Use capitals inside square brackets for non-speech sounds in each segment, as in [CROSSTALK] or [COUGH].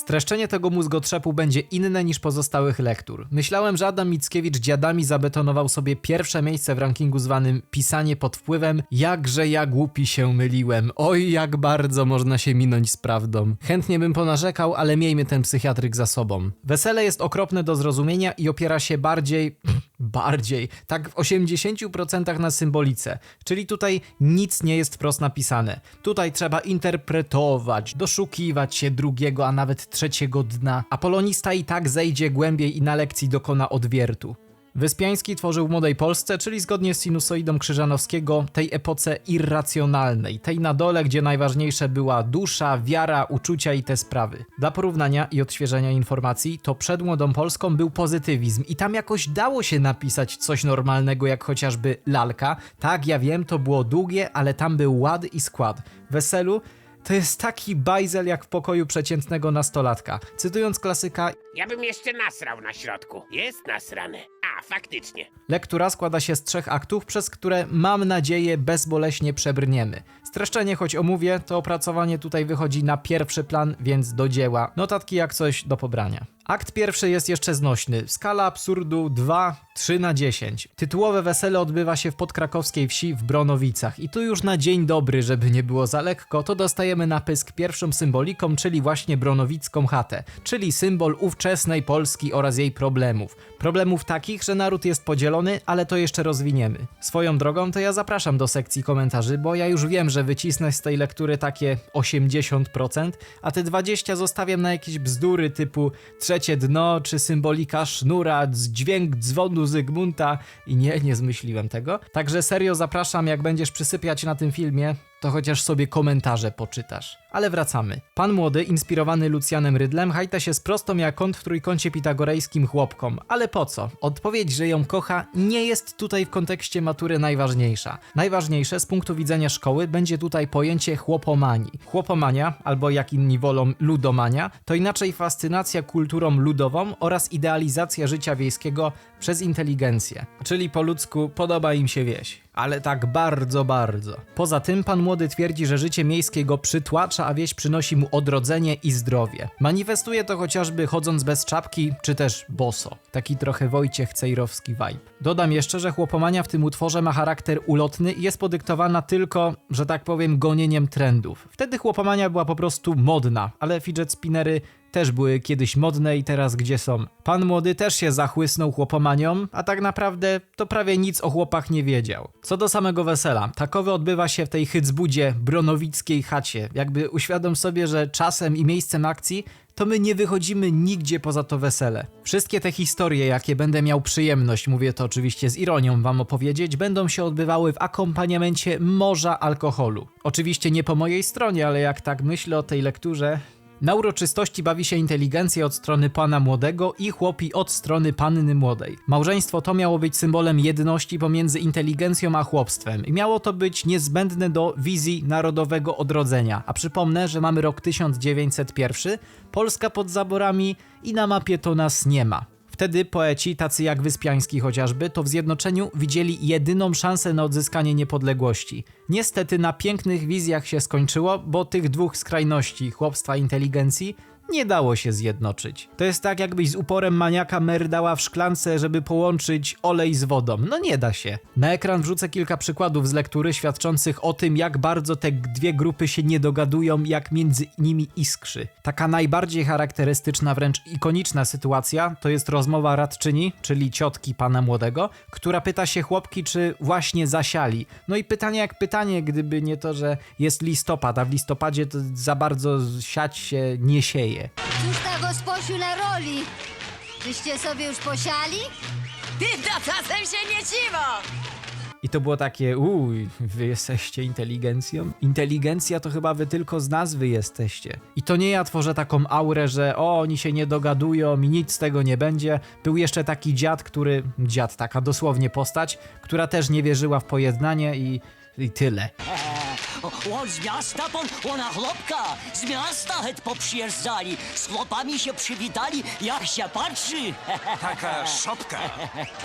Streszczenie tego mózgotrzepu będzie inne niż pozostałych lektur. Myślałem, że Adam Mickiewicz dziadami zabetonował sobie pierwsze miejsce w rankingu zwanym Pisanie pod wpływem. Jakże ja głupi się myliłem. Oj, jak bardzo można się minąć z prawdą. Chętnie bym ponarzekał, ale miejmy ten psychiatryk za sobą. Wesele jest okropne do zrozumienia i opiera się bardziej... [CLEARS THROAT] bardziej, tak w 80% na symbolice. Czyli tutaj nic nie jest wprost napisane. Tutaj trzeba interpretować, doszukiwać się drugiego, a nawet trzeciego dna. A polonista i tak zejdzie głębiej i na lekcji dokona odwiertu. Wyspiański tworzył w Młodej Polsce, czyli zgodnie z sinusoidą Krzyżanowskiego, tej epoce irracjonalnej, tej na dole, gdzie najważniejsze była dusza, wiara, uczucia i te sprawy. Dla porównania i odświeżenia informacji, to przed Młodą Polską był pozytywizm i tam jakoś dało się napisać coś normalnego, jak chociażby lalka. Tak, ja wiem, to było długie, ale tam był ład i skład. Weselu to jest taki bajzel jak w pokoju przeciętnego nastolatka. Cytując klasyka, Ja bym jeszcze nasrał na środku. Jest nasrane. A, faktycznie. Lektura składa się z trzech aktów, przez które mam nadzieję bezboleśnie przebrniemy. Streszczenie choć omówię, to opracowanie tutaj wychodzi na pierwszy plan, więc do dzieła. Notatki jak coś do pobrania. Akt pierwszy jest jeszcze znośny. Skala absurdu 2, 3 na 10. Tytułowe wesele odbywa się w podkrakowskiej wsi w Bronowicach. I tu już na dzień dobry, żeby nie było za lekko, to dostajemy na pysk pierwszą symboliką, czyli właśnie bronowicką chatę. Czyli symbol ówczesnej Polski oraz jej problemów. Problemów takich, że naród jest podzielony, ale to jeszcze rozwiniemy. Swoją drogą to ja zapraszam do sekcji komentarzy, bo ja już wiem, że wycisnę z tej lektury takie 80%, a te 20 zostawiam na jakieś bzdury typu trzecie dno, czy symbolika sznura, dźwięk dzwonu Zygmunta i nie, nie zmyśliłem tego. Także serio zapraszam, jak będziesz przysypiać na tym filmie, to chociaż sobie komentarze poczytasz. Ale wracamy. Pan młody, inspirowany Lucjanem Rydlem, hajta się z prostą jak w trójkącie pitagorejskim chłopkom. Ale po co? Odpowiedź, że ją kocha, nie jest tutaj w kontekście matury najważniejsza. Najważniejsze z punktu widzenia szkoły będzie tutaj pojęcie chłopomanii. Chłopomania, albo jak inni wolą ludomania, to inaczej fascynacja kulturą ludową oraz idealizacja życia wiejskiego przez inteligencję. Czyli po ludzku podoba im się wieś. Ale tak bardzo, bardzo. Poza tym pan młody twierdzi, że życie miejskie go przytłacza, a wieś przynosi mu odrodzenie i zdrowie. Manifestuje to chociażby chodząc bez czapki, czy też boso. Taki trochę Wojciech Cejrowski vibe. Dodam jeszcze, że chłopomania w tym utworze ma charakter ulotny i jest podyktowana tylko, że tak powiem, gonieniem trendów. Wtedy chłopomania była po prostu modna, ale fidget spinnery też były kiedyś modne i teraz gdzie są. Pan młody też się zachłysnął chłopomanią, a tak naprawdę to prawie nic o chłopach nie wiedział. Co do samego wesela, takowe odbywa się w tej hycbudzie, bronowickiej chacie. Jakby uświadom sobie, że czasem i miejscem akcji to my nie wychodzimy nigdzie poza to wesele. Wszystkie te historie, jakie będę miał przyjemność, mówię to oczywiście z ironią wam opowiedzieć, będą się odbywały w akompaniamencie morza alkoholu. Oczywiście nie po mojej stronie, ale jak tak myślę o tej lekturze, na uroczystości bawi się inteligencja od strony pana młodego i chłopi od strony panny młodej. Małżeństwo to miało być symbolem jedności pomiędzy inteligencją a chłopstwem i miało to być niezbędne do wizji narodowego odrodzenia. A przypomnę, że mamy rok 1901, Polska pod zaborami i na mapie to nas nie ma. Wtedy poeci, tacy jak Wyspiański chociażby, to w zjednoczeniu widzieli jedyną szansę na odzyskanie niepodległości. Niestety na pięknych wizjach się skończyło, bo tych dwóch skrajności, chłopstwa i inteligencji, nie dało się zjednoczyć. To jest tak, jakbyś z uporem maniaka merdała w szklance, żeby połączyć olej z wodą. No nie da się. Na ekran wrzucę kilka przykładów z lektury świadczących o tym, jak bardzo te dwie grupy się nie dogadują, jak między nimi iskrzy. Taka najbardziej charakterystyczna, wręcz ikoniczna sytuacja to jest rozmowa radczyni, czyli ciotki pana młodego, która pyta się chłopki, czy właśnie zasiali. No i pytanie jak pytanie, gdyby nie to, że jest listopad, a w listopadzie to za bardzo siać się nie sieje. Cóż ta gosposiu na roli? Czyście sobie już posiali? Ty to czasem się nie dziwo! I to było takie, uj, wy jesteście inteligencją? Inteligencja to chyba wy tylko z nazwy jesteście. I to nie ja tworzę taką aurę, że o, oni się nie dogadują i nic z tego nie będzie. Był jeszcze taki dziad, który, dziad, taka dosłownie postać, która też nie wierzyła w pojednanie i, i tyle. [LAUGHS] On z miasta, pan, ona chłopka. Z miasta het poprzyjeżdżali. Z chłopami się przywitali, jak się patrzy. [LAUGHS] Taka szopka,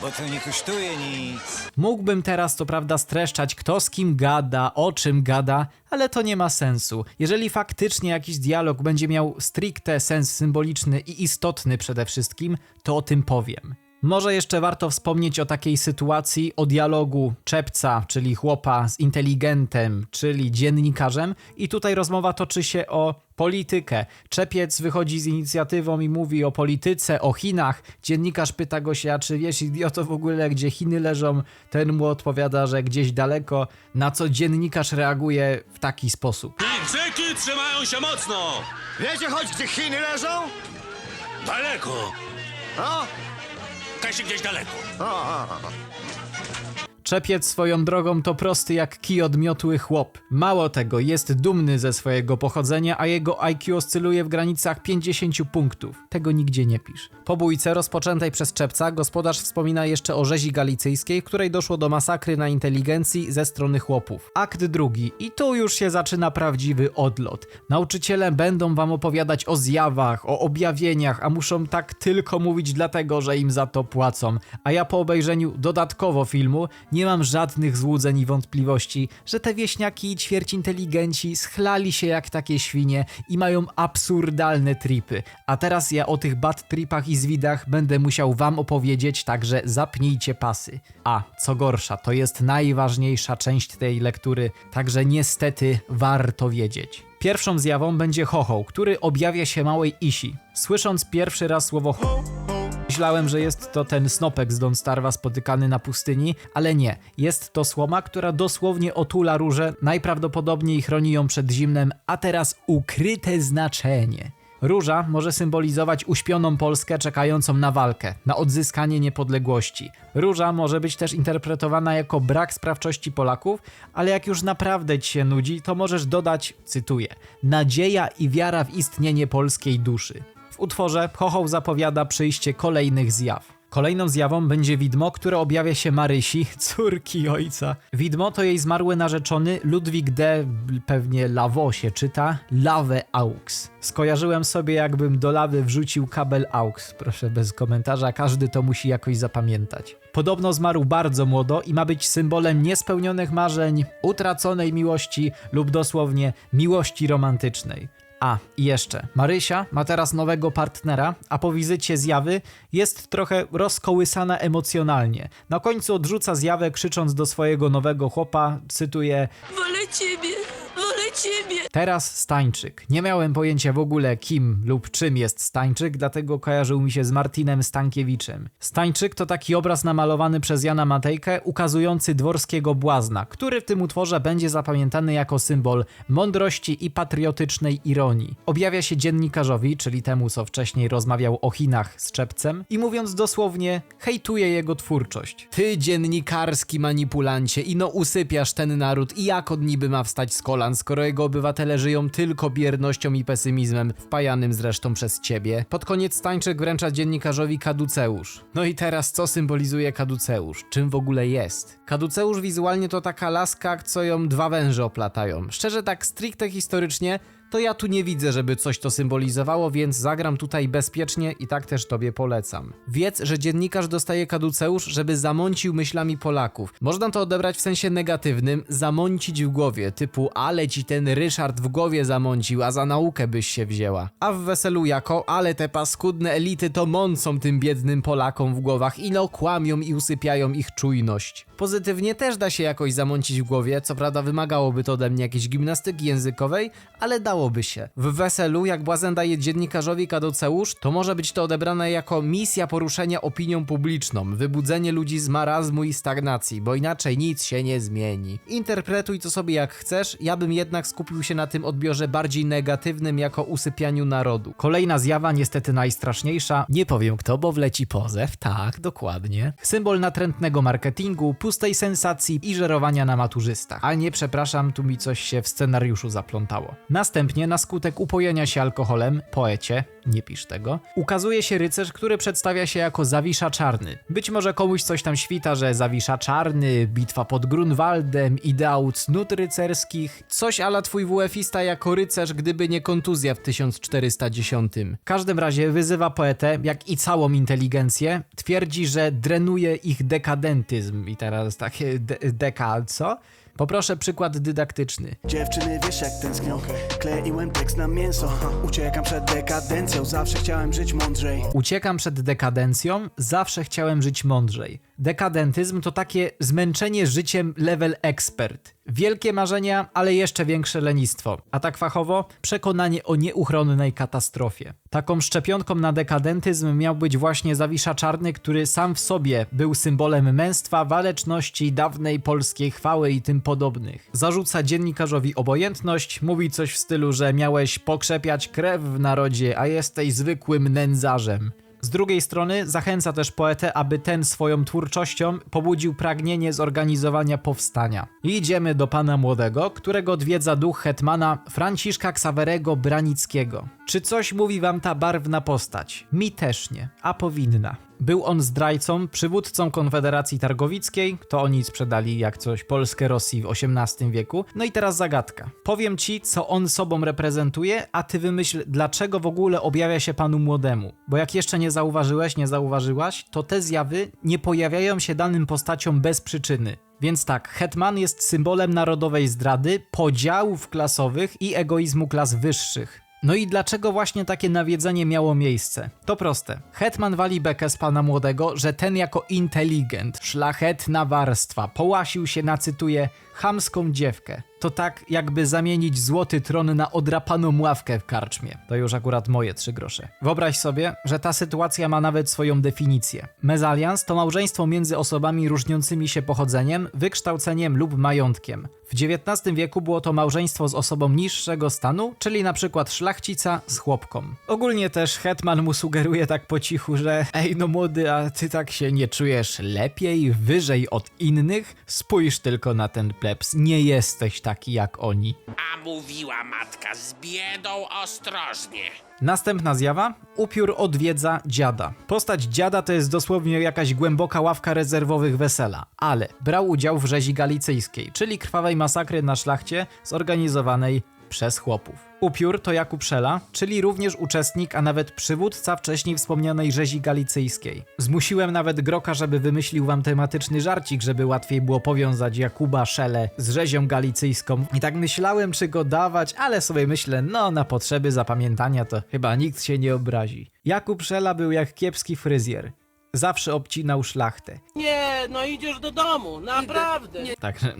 bo to nie kosztuje nic. Mógłbym teraz to prawda streszczać kto z kim gada, o czym gada, ale to nie ma sensu. Jeżeli faktycznie jakiś dialog będzie miał stricte sens symboliczny i istotny przede wszystkim, to o tym powiem. Może jeszcze warto wspomnieć o takiej sytuacji, o dialogu czepca, czyli chłopa z inteligentem, czyli dziennikarzem, i tutaj rozmowa toczy się o politykę. Czepiec wychodzi z inicjatywą i mówi o polityce, o Chinach. Dziennikarz pyta go się, a czy wiesz, idioto w ogóle, gdzie Chiny leżą? Ten mu odpowiada, że gdzieś daleko, na co dziennikarz reaguje w taki sposób. Chińczyki trzymają się mocno! Wiecie choć, gdzie Chiny leżą? Daleko! O, Kasie gdzieś daleko. o, o. Czepiec swoją drogą to prosty jak kij odmiotły chłop. Mało tego, jest dumny ze swojego pochodzenia, a jego IQ oscyluje w granicach 50 punktów. Tego nigdzie nie pisz. Po bójce rozpoczętej przez Czepca gospodarz wspomina jeszcze o rzezi galicyjskiej, w której doszło do masakry na inteligencji ze strony chłopów. Akt drugi. I tu już się zaczyna prawdziwy odlot. Nauczyciele będą wam opowiadać o zjawach, o objawieniach, a muszą tak tylko mówić dlatego, że im za to płacą. A ja po obejrzeniu dodatkowo filmu nie mam żadnych złudzeń i wątpliwości, że te wieśniaki i ćwierć inteligenci schlali się jak takie świnie i mają absurdalne tripy. A teraz ja o tych bad tripach i zwidach będę musiał wam opowiedzieć, także zapnijcie pasy. A, co gorsza, to jest najważniejsza część tej lektury, także niestety warto wiedzieć. Pierwszą zjawą będzie chochoł, który objawia się małej Isi. Słysząc pierwszy raz słowo ho, Myślałem, że jest to ten snopek z Don Starwa spotykany na pustyni, ale nie. Jest to słoma, która dosłownie otula różę, najprawdopodobniej chroni ją przed zimnem, a teraz ukryte znaczenie. Róża może symbolizować uśpioną Polskę czekającą na walkę, na odzyskanie niepodległości. Róża może być też interpretowana jako brak sprawczości Polaków, ale jak już naprawdę ci się nudzi, to możesz dodać, cytuję, nadzieja i wiara w istnienie polskiej duszy. W utworze Chochoł zapowiada przyjście kolejnych zjaw. Kolejną zjawą będzie widmo, które objawia się Marysi, [LAUGHS] córki ojca. Widmo to jej zmarły narzeczony Ludwik de, pewnie Lawo się czyta, Lave Aux. Skojarzyłem sobie jakbym do lawy wrzucił kabel AUX. Proszę bez komentarza, każdy to musi jakoś zapamiętać. Podobno zmarł bardzo młodo i ma być symbolem niespełnionych marzeń, utraconej miłości lub dosłownie miłości romantycznej. A, i jeszcze. Marysia ma teraz nowego partnera, a po wizycie zjawy jest trochę rozkołysana emocjonalnie. Na końcu odrzuca zjawę, krzycząc do swojego nowego chłopa, cytuję: Wolę ciebie, ciebie. Teraz Stańczyk. Nie miałem pojęcia w ogóle kim lub czym jest Stańczyk, dlatego kojarzył mi się z Martinem Stankiewiczem. Stańczyk to taki obraz namalowany przez Jana Matejkę ukazujący dworskiego błazna, który w tym utworze będzie zapamiętany jako symbol mądrości i patriotycznej ironii. Objawia się dziennikarzowi, czyli temu co wcześniej rozmawiał o Chinach z Czepcem i mówiąc dosłownie hejtuje jego twórczość. Ty dziennikarski manipulancie, ino usypiasz ten naród i jak od niby ma wstać z kolan, skoro jego obywatele żyją tylko biernością i pesymizmem, wpajanym zresztą przez ciebie. Pod koniec Stańczyk wręcza dziennikarzowi kaduceusz. No i teraz co symbolizuje kaduceusz? Czym w ogóle jest? Kaduceusz wizualnie to taka laska, co ją dwa węże oplatają. Szczerze tak stricte historycznie, to ja tu nie widzę, żeby coś to symbolizowało, więc zagram tutaj bezpiecznie i tak też tobie polecam. Wiedz, że dziennikarz dostaje kaduceusz, żeby zamącił myślami Polaków. Można to odebrać w sensie negatywnym, zamącić w głowie, typu ale ci ten Ryszard w głowie zamącił, a za naukę byś się wzięła. A w weselu jako, ale te paskudne elity to mącą tym biednym Polakom w głowach i no kłamią i usypiają ich czujność. Pozytywnie też da się jakoś zamącić w głowie, co prawda wymagałoby to ode mnie jakiejś gimnastyki językowej, ale dałoby się. W weselu, jak Błazen daje dziennikarzowi kaduceusz, to może być to odebrane jako misja poruszenia opinią publiczną, wybudzenie ludzi z marazmu i stagnacji, bo inaczej nic się nie zmieni. Interpretuj to sobie jak chcesz, ja bym jednak skupił się na tym odbiorze bardziej negatywnym jako usypianiu narodu. Kolejna zjawa, niestety najstraszniejsza, nie powiem kto, bo wleci pozew, tak, dokładnie. Symbol natrętnego marketingu, pustej sensacji i żerowania na maturzystach. Ale nie, przepraszam, tu mi coś się w scenariuszu zaplątało. Następnie Następnie, na skutek upojenia się alkoholem, poecie, nie pisz tego, ukazuje się rycerz, który przedstawia się jako Zawisza Czarny. Być może komuś coś tam świta, że Zawisza Czarny, bitwa pod Grunwaldem, ideał cnót rycerskich, coś ala twój WF-ista jako rycerz, gdyby nie kontuzja w 1410. W każdym razie wyzywa poetę, jak i całą inteligencję, twierdzi, że drenuje ich dekadentyzm. I teraz takie de deka, co? Poproszę przykład dydaktyczny. Dziewczyny wiesz jak tęsknią. Kleiłem tekst na mięso. Uciekam przed dekadencją. Zawsze chciałem żyć mądrzej. Uciekam przed dekadencją, zawsze chciałem żyć mądrzej. Dekadentyzm to takie zmęczenie życiem level expert. Wielkie marzenia, ale jeszcze większe lenistwo. A tak fachowo, przekonanie o nieuchronnej katastrofie. Taką szczepionką na dekadentyzm miał być właśnie Zawisza Czarny, który sam w sobie był symbolem męstwa, waleczności, dawnej polskiej chwały i tym podobnych. Zarzuca dziennikarzowi obojętność, mówi coś w stylu, że miałeś pokrzepiać krew w narodzie, a jesteś zwykłym nędzarzem. Z drugiej strony zachęca też poetę, aby ten swoją twórczością pobudził pragnienie zorganizowania powstania. Idziemy do pana młodego, którego odwiedza duch hetmana Franciszka Ksawerego Branickiego. Czy coś mówi wam ta barwna postać? Mi też nie, a powinna. Był on zdrajcą, przywódcą Konfederacji Targowickiej, to oni sprzedali jak coś Polskę Rosji w XVIII wieku. No i teraz zagadka. Powiem ci, co on sobą reprezentuje, a ty wymyśl, dlaczego w ogóle objawia się panu młodemu. Bo jak jeszcze nie zauważyłeś, nie zauważyłaś, to te zjawy nie pojawiają się danym postaciom bez przyczyny. Więc tak, hetman jest symbolem narodowej zdrady, podziałów klasowych i egoizmu klas wyższych. No i dlaczego właśnie takie nawiedzenie miało miejsce? To proste. Hetman wali bekę z pana młodego, że ten jako inteligent, szlachetna warstwa, połasił się na, cytuję, chamską dziewkę. To tak, jakby zamienić złoty tron na odrapaną ławkę w karczmie. To już akurat moje trzy grosze. Wyobraź sobie, że ta sytuacja ma nawet swoją definicję. Mezalians to małżeństwo między osobami różniącymi się pochodzeniem, wykształceniem lub majątkiem. W XIX wieku było to małżeństwo z osobą niższego stanu, czyli na przykład szlachcica z chłopką. Ogólnie też hetman mu sugeruje tak po cichu, że ej no młody, a ty tak się nie czujesz lepiej, wyżej od innych? Spójrz tylko na ten plebs, nie jesteś taki jak oni. A mówiła matka z biedą ostrożnie. Następna zjawa? Upiór odwiedza dziada. Postać dziada to jest dosłownie jakaś głęboka ławka rezerwowych wesela, ale brał udział w rzezi galicyjskiej, czyli krwawej masakry na szlachcie zorganizowanej przez chłopów. Upiór to Jakub Szela, czyli również uczestnik, a nawet przywódca wcześniej wspomnianej rzezi galicyjskiej. Zmusiłem nawet Groka, żeby wymyślił wam tematyczny żarcik, żeby łatwiej było powiązać Jakuba Szelę z rzezią galicyjską. I tak myślałem, czy go dawać, ale sobie myślę, no na potrzeby zapamiętania to chyba nikt się nie obrazi. Jakub Szela był jak kiepski fryzjer. Zawsze obcinał szlachtę. Nie, no idziesz do domu, naprawdę. Także.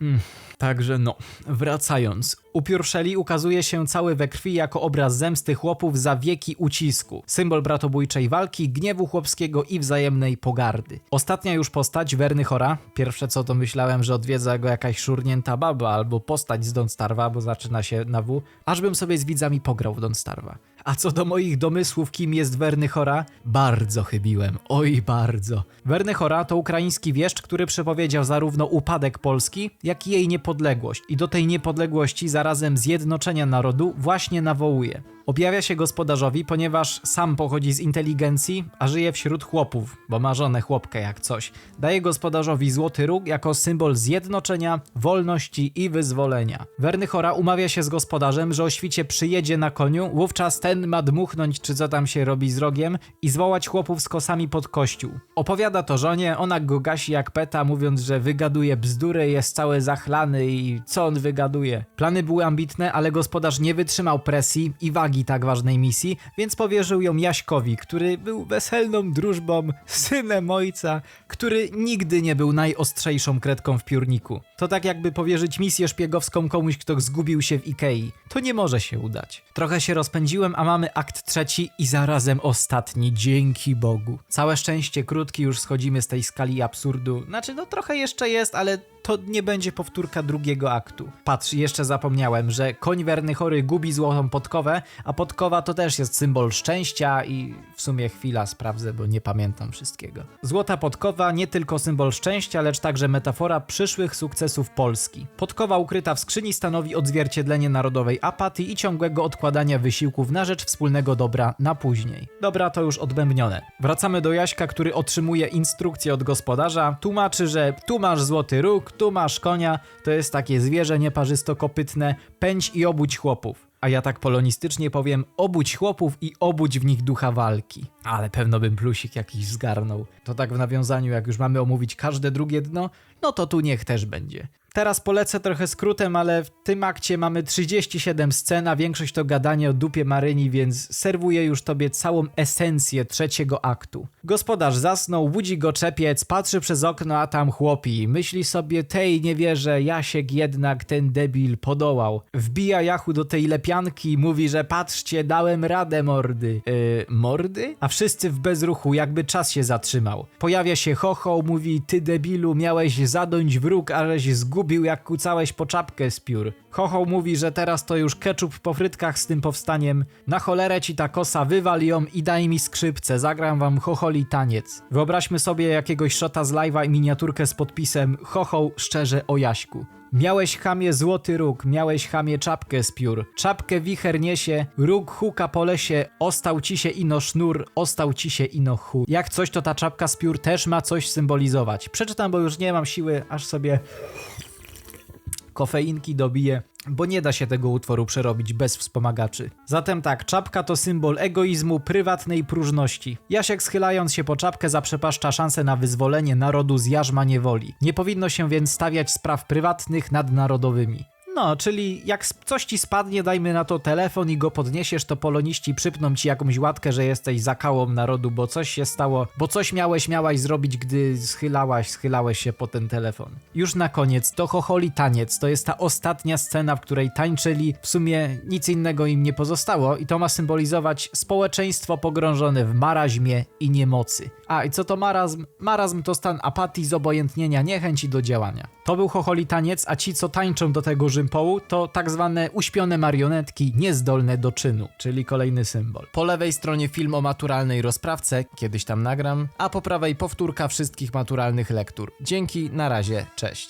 Mm, Także no, wracając. Upiór Shelley ukazuje się cały we krwi jako obraz zemsty chłopów za wieki ucisku, symbol bratobójczej walki, gniewu chłopskiego i wzajemnej pogardy. Ostatnia już postać, Werny Chora, pierwsze co to myślałem, że odwiedza go jakaś szurnięta baba albo postać z Don Starwa, bo zaczyna się na W, ażbym sobie z widzami pograł w Don Starwa. A co do moich domysłów, kim jest Werny Chora, bardzo chybiłem, oj bardzo. Werny Chora to ukraiński wieszcz, który przepowiedział zarówno upadek Polski, jak i jej niepodległość i do tej niepodległości zarazem zjednoczenia narodu właśnie nawołuje. Objawia się gospodarzowi, ponieważ sam pochodzi z inteligencji, a żyje wśród chłopów, bo ma żonę chłopkę jak coś. Daje gospodarzowi złoty róg jako symbol zjednoczenia, wolności i wyzwolenia. Werny Chora umawia się z gospodarzem, że o świcie przyjedzie na koniu, wówczas ten ma dmuchnąć, czy co tam się robi z rogiem i zwołać chłopów z kosami pod kościół. Opowiada to żonie, ona go gasi jak peta, mówiąc, że wygaduje bzdury, jest cały zachlany i co on wygaduje. Plany były ambitne, ale gospodarz nie wytrzymał presji i wagi tak ważnej misji, więc powierzył ją Jaśkowi, który był weselną drużbą, synem ojca, który nigdy nie był najostrzejszą kredką w piórniku. To tak jakby powierzyć misję szpiegowską komuś, kto zgubił się w Ikei. To nie może się udać. Trochę się rozpędziłem, a mamy akt trzeci i zarazem ostatni, dzięki Bogu. Całe szczęście krótki, już schodzimy z tej skali absurdu. Znaczy, no trochę jeszcze jest, ale to nie będzie powtórka drugiego aktu. Patrz, jeszcze zapomniałem, że koń werny chory gubi złotą podkowę, a podkowa to też jest symbol szczęścia i w sumie chwila sprawdzę, bo nie pamiętam wszystkiego. Złota podkowa nie tylko symbol szczęścia, lecz także metafora przyszłych sukcesów Polski. Podkowa ukryta w skrzyni stanowi odzwierciedlenie narodowej apatii i ciągłego odkładania wysiłków na rzecz wspólnego dobra na później. Dobra, to już odbębnione. Wracamy do Jaśka, który otrzymuje instrukcję od gospodarza. Tłumaczy, że tu masz złoty róg, tu masz konia, to jest takie zwierzę nieparzysto-kopytne, pędź i obudź chłopów. A ja tak polonistycznie powiem, obudź chłopów i obudź w nich ducha walki. Ale pewno bym plusik jakiś zgarnął. To tak w nawiązaniu, jak już mamy omówić każde drugie dno, no to tu niech też będzie. Teraz polecę trochę skrótem, ale w tym akcie mamy 37 scen, a większość to gadanie o dupie Maryni, więc serwuję już tobie całą esencję trzeciego aktu. Gospodarz zasnął, budzi go czepiec, patrzy przez okno, a tam chłopi. Myśli sobie, tej nie wierzę, Jasiek jednak ten debil podołał. Wbija Jachu do tej lepianki mówi, że patrzcie, dałem radę mordy. Yy, mordy? A wszyscy w bezruchu, jakby czas się zatrzymał. Pojawia się Chocho, mówi, ty debilu, miałeś zadąć wróg, aleś zgubił jak kucałeś po czapkę z piór. Chocho mówi, że teraz to już keczup po frytkach z tym powstaniem. Na cholerę ci ta kosa, wywal ją i daj mi skrzypce, zagram wam chocholi taniec. Wyobraźmy sobie jakiegoś szota z live'a i miniaturkę z podpisem Chocho szczerze o Jaśku. Miałeś chamie złoty róg, miałeś chamie czapkę z piór. Czapkę wicher niesie, róg huka po lesie, ostał ci się ino sznur, ostał ci się ino chu. Jak coś, to ta czapka z piór też ma coś symbolizować. Przeczytam, bo już nie mam siły, aż sobie kofeinki dobiję, bo nie da się tego utworu przerobić bez wspomagaczy. Zatem tak, czapka to symbol egoizmu, prywatnej próżności. Jasiek schylając się po czapkę zaprzepaszcza szansę na wyzwolenie narodu z jarzma niewoli. Nie powinno się więc stawiać spraw prywatnych nad narodowymi. No, czyli jak coś ci spadnie, dajmy na to telefon i go podniesiesz, to poloniści przypną ci jakąś łatkę, że jesteś zakałą narodu, bo coś się stało, bo coś miałeś, miałaś zrobić, gdy schylałaś, schylałeś się po ten telefon. Już na koniec, to chocholi taniec, to jest ta ostatnia scena, w której tańczyli, w sumie nic innego im nie pozostało i to ma symbolizować społeczeństwo pogrążone w marazmie i niemocy. A, i co to marazm? Marazm to stan apatii, zobojętnienia, niechęci do działania. To był chocholi taniec, a ci, co tańczą do tego żympołu, to tak zwane uśpione marionetki, niezdolne do czynu, czyli kolejny symbol. Po lewej stronie film o maturalnej rozprawce, kiedyś tam nagram, a po prawej powtórka wszystkich maturalnych lektur. Dzięki, na razie, cześć.